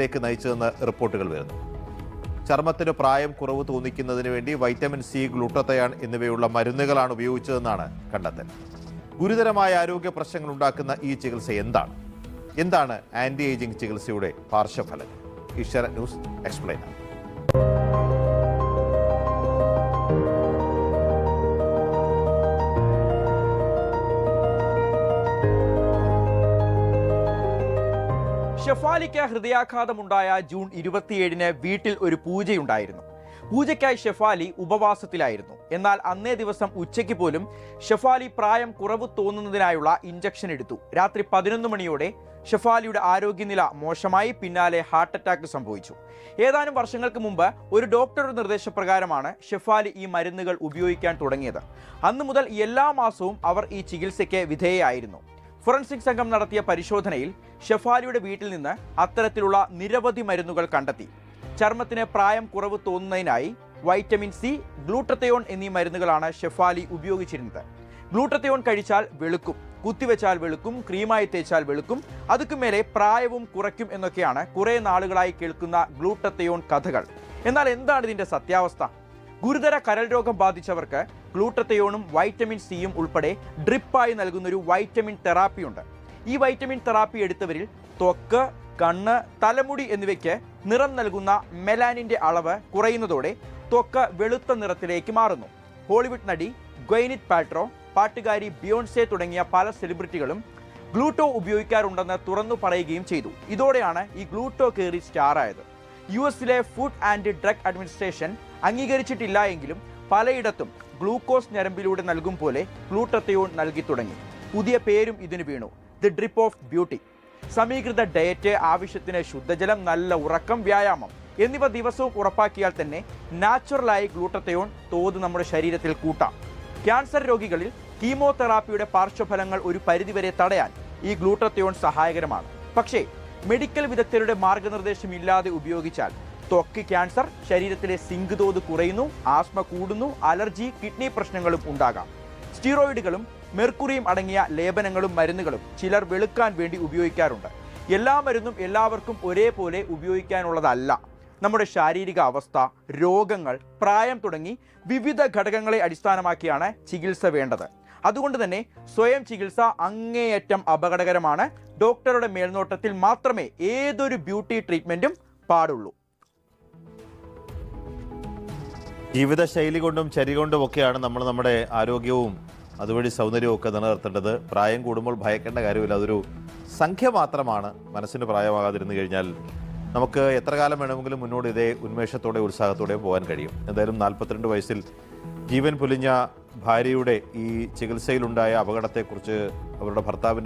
ലേക്ക് നയിച്ചതെന്ന് റിപ്പോർട്ടുകൾ വരുന്നു. ചർമ്മത്തിന് പ്രായം കുറവ് തോന്നിക്കുന്നതിന് വേണ്ടി വൈറ്റമിൻ സി ഗ്ലൂട്ടത്തയാൻ എന്നിവയുള്ള മരുന്നുകളാണ് ഉപയോഗിച്ചതെന്നാണ് കണ്ടെത്തൽ. ഗുരുതരമായ ആരോഗ്യ പ്രശ്നങ്ങൾ ഉണ്ടാക്കുന്ന ഈ ചികിത്സ എന്താണ്? എന്താണ് ആന്റി ഏജിംഗ് ചികിത്സയുടെ പാർശ്വഫലം? ഈശ്വര ന്യൂസ് എക്സ്പ്ലെയിൻ ഷെഫാലിക്ക് ഹൃദയാഘാതമുണ്ടായ ജൂൺ ഇരുപത്തിയേഴിന് വീട്ടിൽ ഒരു പൂജയുണ്ടായിരുന്നു. പൂജയ്ക്കായി ഷെഫാലി ഉപവാസത്തിലായിരുന്നു. എന്നാൽ അന്നേ ദിവസം ഉച്ചയ്ക്ക് പോലും ഷെഫാലി പ്രായം കുറവ് തോന്നുന്നതിനായുള്ള ഇഞ്ചക്ഷൻ എടുത്തു. രാത്രി പതിനൊന്ന് മണിയോടെ ഷെഫാലിയുടെ ആരോഗ്യനില മോശമായി. പിന്നാലെ ഹാർട്ട് അറ്റാക്ക് സംഭവിച്ചു. ഏതാനും വർഷങ്ങൾക്ക് മുമ്പ് ഒരു ഡോക്ടറുടെ നിർദ്ദേശപ്രകാരമാണ് ഷെഫാലി ഈ മരുന്നുകൾ ഉപയോഗിക്കാൻ തുടങ്ങിയത്. അന്നു മുതൽ എല്ലാ മാസവും അവർ ഈ ചികിത്സയ്ക്ക് വിധേയയായിരുന്നു. ഫോറൻസിക് സംഘം നടത്തിയ പരിശോധനയിൽ ഷെഫാലിയുടെ വീട്ടിൽ നിന്ന് അത്തരത്തിലുള്ള നിരവധി മരുന്നുകൾ കണ്ടെത്തി. ചർമ്മത്തിന് പ്രായം കുറവ് തോന്നുന്നതിനായി വൈറ്റമിൻ സി ഗ്ലൂട്ടത്തയോൺ എന്നീ മരുന്നുകളാണ് ഷെഫാലി ഉപയോഗിച്ചിരുന്നത്. ഗ്ലൂട്ടത്തയോൺ കഴിച്ചാൽ വെളുക്കും കുത്തിവെച്ചാൽ വെളുക്കും ക്രീമായി തേച്ചാൽ വെളുക്കും അതുക്ക് മേലെ പ്രായവും കുറയ്ക്കും എന്നൊക്കെയാണ് കുറേ നാളുകളായി കേൾക്കുന്ന ഗ്ലൂട്ടത്തയോൺ കഥകൾ. എന്നാൽ എന്താണ് ഇതിന്റെ സത്യാവസ്ഥ? ഗുരുതര കരൾ രോഗം ബാധിച്ചവർക്ക് ഗ്ലൂട്ടത്തയോണും വൈറ്റമിൻ സിയും ഉൾപ്പെടെ ഡ്രിപ്പായി നൽകുന്ന ഒരു വൈറ്റമിൻ തെറാപ്പിയുണ്ട്. ഈ വൈറ്റമിൻ തെറാപ്പി എടുത്തവരിൽ ത്വക്ക് കണ്ണ് തലമുടി എന്നിവയ്ക്ക് നിറം നൽകുന്ന മെലാനിന്റെ അളവ് കുറയുന്നതോടെ ത്വക്ക് വെളുത്ത നിറത്തിലേക്ക് മാറുന്നു. ഹോളിവുഡ് നടി ഗ്വൈനിത് പാട്രോ പാട്ടുകാരി ബിയോൺസെ തുടങ്ങിയ പല സെലിബ്രിറ്റികളും ഗ്ലൂട്ടോ ഉപയോഗിക്കാറുണ്ടെന്ന് തുറന്നു പറയുകയും ചെയ്തു. ഇതോടെയാണ് ഈ ഗ്ലൂട്ടോ കയറി സ്റ്റാർ ആയത് യു എസിലെ ഫുഡ് ആൻഡ് ഡ്രഗ് അഡ്മിനിസ്ട്രേഷൻ അംഗീകരിച്ചിട്ടില്ല എങ്കിലും പലയിടത്തും ഗ്ലൂക്കോസ് ഞരമ്പിലൂടെ നൽകും പോലെ ഗ്ലൂട്ടത്തയോൺ നൽകി തുടങ്ങി. പുതിയ പേരും ഇതിന് വീണു. ദി ഡ്രിപ്പ് ഓഫ് ബ്യൂട്ടി സമീകൃത ഡയറ്റ് ആവശ്യത്തിന് ശുദ്ധജലം നല്ല ഉറക്കം വ്യായാമം എന്നിവ ദിവസവും ഉറപ്പാക്കിയാൽ തന്നെ നാച്ചുറലായി ഗ്ലൂട്ടത്തയോൺ തോത് നമ്മുടെ ശരീരത്തിൽ കൂട്ടാം. ക്യാൻസർ രോഗികളിൽ കീമോതെറാപ്പിയുടെ പാർശ്വഫലങ്ങൾ ഒരു പരിധിവരെ തടയാൻ ഈ ഗ്ലൂട്ടത്തയോൺ സഹായകരമാണ്. പക്ഷേ മെഡിക്കൽ വിദഗ്ധരുടെ മാർഗനിർദ്ദേശം ഇല്ലാതെ ഉപയോഗിച്ചാൽ ത്വക്ക് ക്യാൻസർ ശരീരത്തിലെ സിങ്ക് തോത് കുറയുന്നു ആസ്മ കൂടുന്നു അലർജി കിഡ്നി പ്രശ്നങ്ങളും ഉണ്ടാകാം. സ്റ്റീറോയിഡുകളും മെർക്കുറിയും അടങ്ങിയ ലേപനങ്ങളും മരുന്നുകളും ചിലർ വെളുക്കാൻ വേണ്ടി ഉപയോഗിക്കാറുണ്ട്. എല്ലാ മരുന്നും എല്ലാവർക്കും ഒരേപോലെ ഉപയോഗിക്കാനുള്ളതല്ല. നമ്മുടെ ശാരീരിക അവസ്ഥ രോഗങ്ങൾ പ്രായം തുടങ്ങി വിവിധ ഘടകങ്ങളെ അടിസ്ഥാനമാക്കിയാണ് ചികിത്സ വേണ്ടത്. അതുകൊണ്ട് തന്നെ സ്വയം ചികിത്സ അങ്ങേയറ്റം അപകടകരമാണ്. ഡോക്ടറുടെ മേൽനോട്ടത്തിൽ മാത്രമേ ഏതൊരു ബ്യൂട്ടി ട്രീറ്റ്മെന്റും പാടുള്ളൂ. ജീവിതശൈലി കൊണ്ടും ചരി കൊണ്ടും ഒക്കെയാണ് നമ്മൾ നമ്മുടെ ആരോഗ്യവും അതുവഴി സൗന്ദര്യവും ഒക്കെ നിലനിർത്തേണ്ടത്. പ്രായം കൂടുമ്പോൾ ഭയക്കേണ്ട കാര്യമില്ല. അതൊരു സംഖ്യ മാത്രമാണ്. മനസ്സിന് പ്രായമാകാതിരുന്നു കഴിഞ്ഞാൽ നമുക്ക് എത്ര കാലം വേണമെങ്കിലും മുന്നോട്ട് ഇതേ ഉന്മേഷത്തോടെ ഉത്സാഹത്തോടെ പോകാൻ കഴിയും. എന്തായാലും നാൽപ്പത്തിരണ്ട് വയസ്സിൽ ജീവൻ പൊലിഞ്ഞ ഭാര്യയുടെ ഈ ചികിത്സയിലുണ്ടായ അപകടത്തെക്കുറിച്ച് അവരുടെ ഭർത്താവിന്റെ